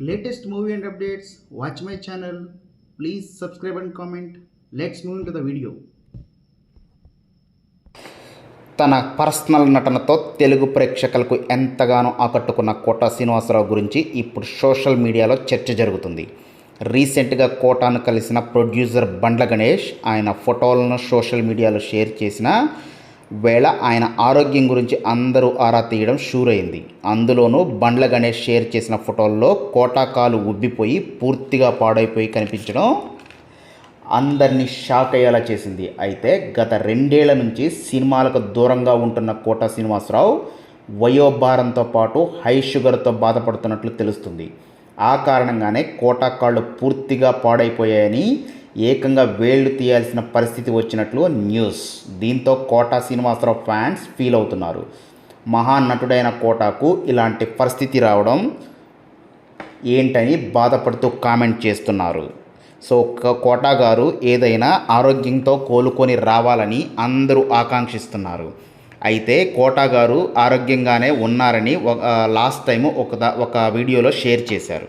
latest movie and updates, watch my channel. Please subscribe and comment. Let's move into the video. తన personal నటనతో తెలుగు ప్రేక్షకులకు ఎంతగానో ఆకట్టుకున్న కోట శ్రీనివాసరావు గురించి ఇప్పుడు సోషల్ మీడియాలో చర్చ జరుగుతుంది రీసెంట్గా కోటాను కలిసిన ప్రొడ్యూసర్ బండ్ల గణేష్ ఆయన ఫోటోలను సోషల్ మీడియాలో షేర్ చేసిన వేళ ఆయన ఆరోగ్యం గురించి అందరూ ఆరా తీయడం షూర్ అయింది అందులోనూ బండ్ల గణేష్ షేర్ చేసిన ఫోటోల్లో కోటా కాలు ఉబ్బిపోయి పూర్తిగా పాడైపోయి కనిపించడం అందరినీ షాక్ అయ్యేలా చేసింది. అయితే గత రెండేళ్ళ నుంచి సినిమాలకు దూరంగా ఉంటున్న కోట శ్రీనివాసరావు వయోభారంతో పాటు హై షుగర్తో బాధపడుతున్నట్లు తెలుస్తుంది. ఆ కారణంగానే కోటా కాళ్ళు పూర్తిగా పాడైపోయాయని ఏకంగా వేళ్ళు తీయాల్సిన పరిస్థితి వచ్చినట్లు న్యూస్. దీంతో కోటా శ్రీనివాసరావు ఫ్యాన్స్ ఫీల్ అవుతున్నారు. మహానటుడైన కోటాకు ఇలాంటి పరిస్థితి రావడం ఏంటని బాధపడుతూ కామెంట్ చేస్తున్నారు. సో కోటా గారు ఏదైనా ఆరోగ్యంతో కోలుకొని రావాలని అందరూ ఆకాంక్షిస్తున్నారు. అయితే కోటా గారు ఆరోగ్యంగానే ఉన్నారని ఒక లాస్ట్ టైం ఒక ఒక వీడియోలో షేర్ చేశారు.